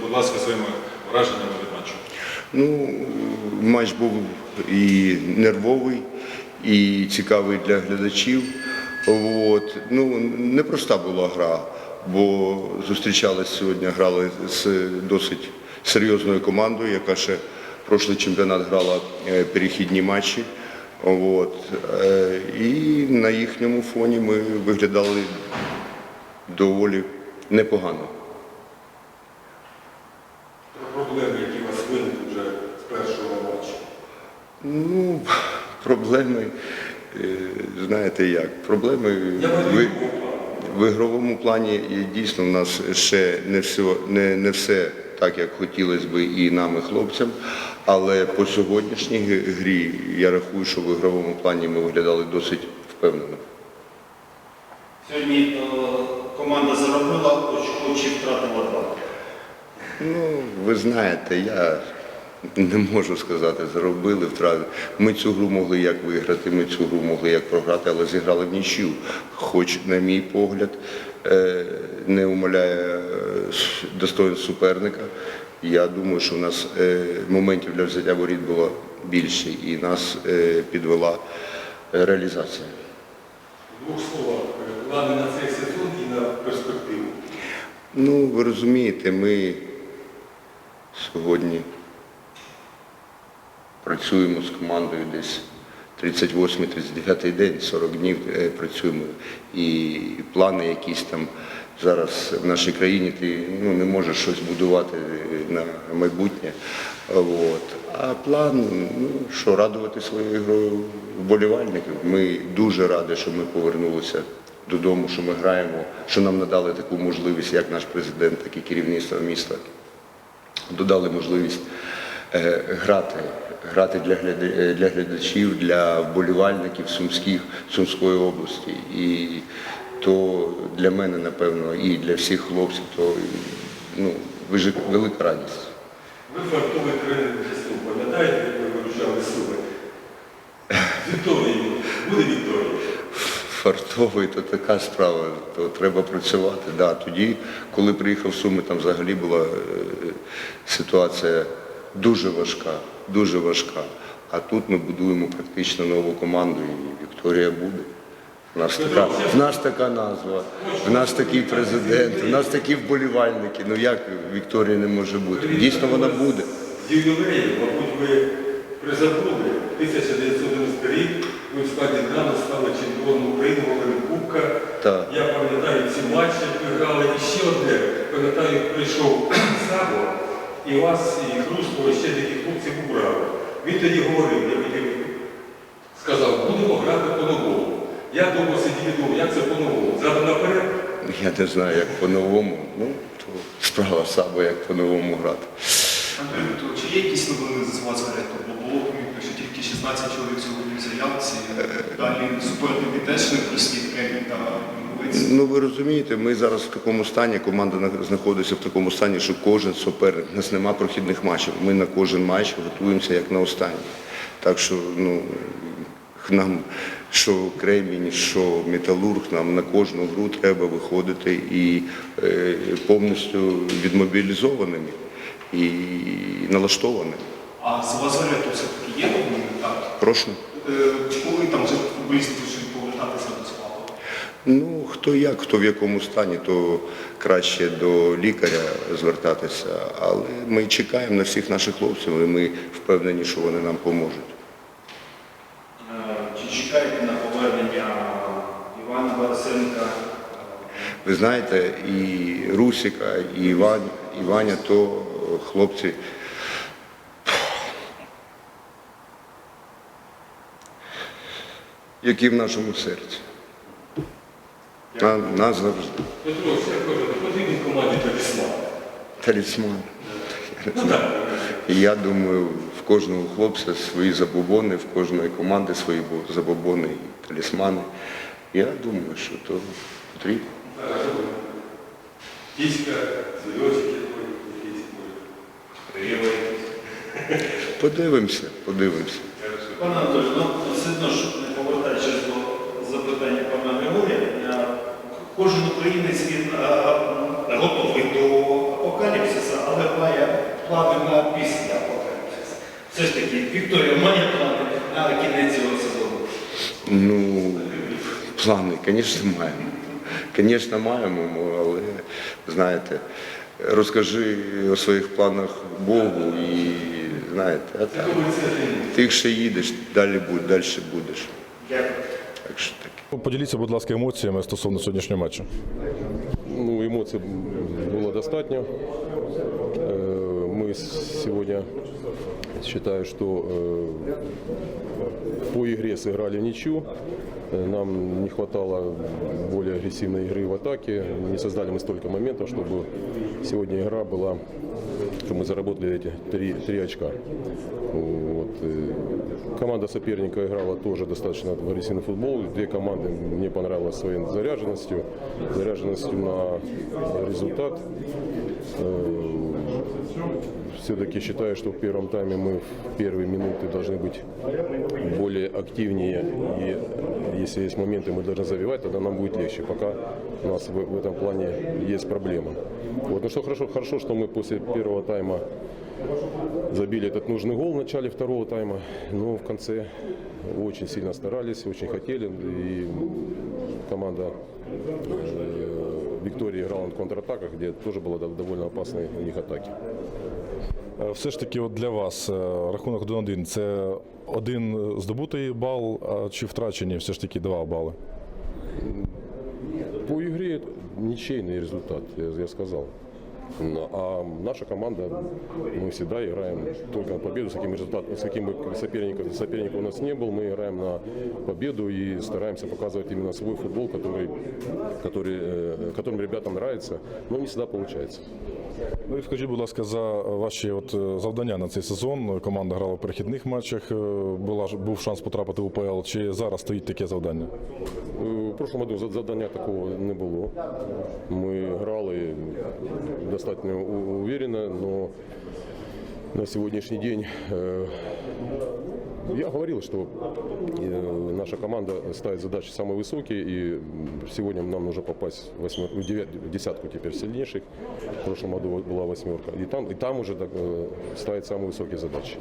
будь ласка, своїми враженнями від матчу. Ну, матч був і нервовий, і цікавий для глядачів. От. Ну, непроста була гра, бо зустрічалися сьогодні, грали з досить серйозною командою, яка ще прошлий чемпіонат грала е, перехідні матчі. От. Е, І на їхньому фоні ми виглядали доволі непогано. Про проблеми, які у вас виникли вже з першого матчу. Ну, проблеми, е, знаєте як, проблеми в, в ігровому плані дійсно в нас ще не все, не, не все так, як хотілося б і нам, і хлопцям. Але по сьогоднішній грі я рахую, що в ігровому плані ми виглядали досить впевнено. Сьогодні е, команда заробила очко чи втратила два. Ну, ви знаєте, я не можу сказати, заробили втрати. Ми цю гру могли як виграти, ми цю гру могли як програти, але зіграли в нічю. Хоч, на мій погляд, е, не умаляє е, достоинств суперника. Я думаю, що в нас е, моментів для взяття воріт було більше і нас підвела реалізація. В двох словах, плани на цей сезон. Ну, ви розумієте, ми сьогодні працюємо з командою десь 38-39 день, 40 днів е, працюємо. І плани якісь там зараз в нашій країні ти ну, не можеш щось будувати е, на майбутнє. От. А план, ну що, радувати своєю грою вболівальників. Ми дуже раді, що ми повернулися додому, що ми граємо, що нам надали таку можливість, як наш президент, так і керівництво міста додали можливість е, грати, грати для, для глядачів, для вболівальників Сумських, Сумської області. І то для мене, напевно, і для всіх хлопців, то ну, велика радість. Ви фартовий тренер ЗСУ, пам'ятаєте, як ви вирушали суми? Вікторії, буде Вікторія? Фартовий то така справа, то треба працювати. Да, тоді, коли приїхав в Суми, там взагалі була е, ситуація дуже важка, дуже важка. А тут ми будуємо практично нову команду і Вікторія буде. У нас така, в нас така назва, в нас такий президент, в нас такі вболівальники. Ну як Вікторія не може бути? Дійсно вона буде. З мабуть, ви призабули 1990 ви в складі Динамо стали чемпіоном України Володимир Кубка. Так. Я пам'ятаю ці матчі, як ви грали. І ще одне, пам'ятаю, прийшов Сабо, і вас, і Хрустко, і ще деякі хлопців убрали. Він тоді говорив, я хотів, сказав, будемо грати по-новому. Я довго сидів і думав, як це по-новому. Задом наперед. Я не знаю, як по-новому. Ну, то справа Сабо, як по-новому грати. Андрій Петрович, є якісь новини з вас? Бо було тільки 16 чоловік сьогодні в заявці. Далі суперники теж не прості Кремінь та Мовець. Ну ви розумієте, ми зараз в такому стані, команда знаходиться в такому стані, що кожен суперник, у нас нема прохідних матчів. Ми на кожен матч готуємося як на останній. Так що ну, нам що Кремінь, що Металург, нам на кожну гру треба виходити і е, повністю відмобілізованими і налаштованими. А з вас ректор все-таки є новини? Так. Прошу. Е, Коли там вже футболісти почнуть повертатися до складу? Ну, хто як, хто в якому стані, то краще до лікаря звертатися. Але ми чекаємо на всіх наших хлопців, і ми впевнені, що вони нам поможуть. Е, Чи чекаєте на повернення Івана Борисенка? Ви знаєте, і Русіка, і Іван, і Ваня, то хлопці. Які в нашому серці. На, нас завжди. Петро, потрібен команді талісман. Талісман. Ну так. І я думаю, в кожного хлопця свої забобони, в кожної команди свої забобони і талісмани. Я думаю, що то потрібно. Кіська. Рєва якийсь. Подивимося, подивимося. Пане Анатолій, ну все одно ж не повертаючись до запитання пана Григорія, е, кожен українець він е, готовий до апокаліпсиса, але має плани на після апокаліпсис? Все ж таки, Вікторія має плани на кінець цього сезону. Ну, плани, звісно, маємо. Звісно, маємо, але знаєте, розкажи о своїх планах Богу і знаєте, а так, ти якщо їдеш, далі будь, далі будеш. Дякую. Так що таке. Поділіться, будь ласка, емоціями стосовно сьогоднішнього матчу. Ну, эмоций было достатньо. Э, Мы сегодня, считаю, что э, по игре сыграли в ничью. Э, Нам не хватало более агрессивной игры в атаке. Не создали мы столько моментов, чтобы сегодня игра была, чтобы мы заработали эти три, три очка. Вот. э, Команда соперника играла тоже достаточно в агрессивный футбол. Две команды мне понравилось своей заряженностью, заряженностью на результат. Все-таки считаю, что в первом тайме мы в первые минуты должны быть более активнее. И если есть моменты, мы должны забивать, тогда нам будет легче. Пока у нас в, в этом плане есть проблема. Вот. Ну что хорошо, хорошо, что мы после первого тайма забили этот нужный гол в начале второго тайма, но в конце очень сильно старались, очень хотели. И команда э, Виктории играла на контратаках, где тоже была дов- довольно опасной у них атаки. Е, Все ж таки, от для вас е, рахунок 1-1 – це один здобутий бал а чи втрачені все ж таки два бали? По игре это ничейный результат, я, я сказал. Но- А наша команда, мы всегда играем только на победу, с каким, результатом, с каким бы соперником, соперника у нас не был, мы играем на победу и стараемся показывать именно свой футбол, который, который, э, которым ребятам нравится, но не всегда получается. Ну і скажіть, будь ласка, за ваші от е, завдання на цей сезон. Команда грала в перехідних матчах, е, була ж- був шанс потрапити в УПЛ. Чи зараз стоїть таке завдання? Е, В прошлом году за- завдання такого не було. Ми грали достатньо у- уверенно, но на сегодняшний день э, я говорил, что э, наша команда ставит задачи самые высокие, и м, сегодня нам нужно попасть в, восьмер- в девят- в десятку теперь сильнейших. В прошлом году была восьмерка. И там, и там уже так, э, ставить самые высокие задачи.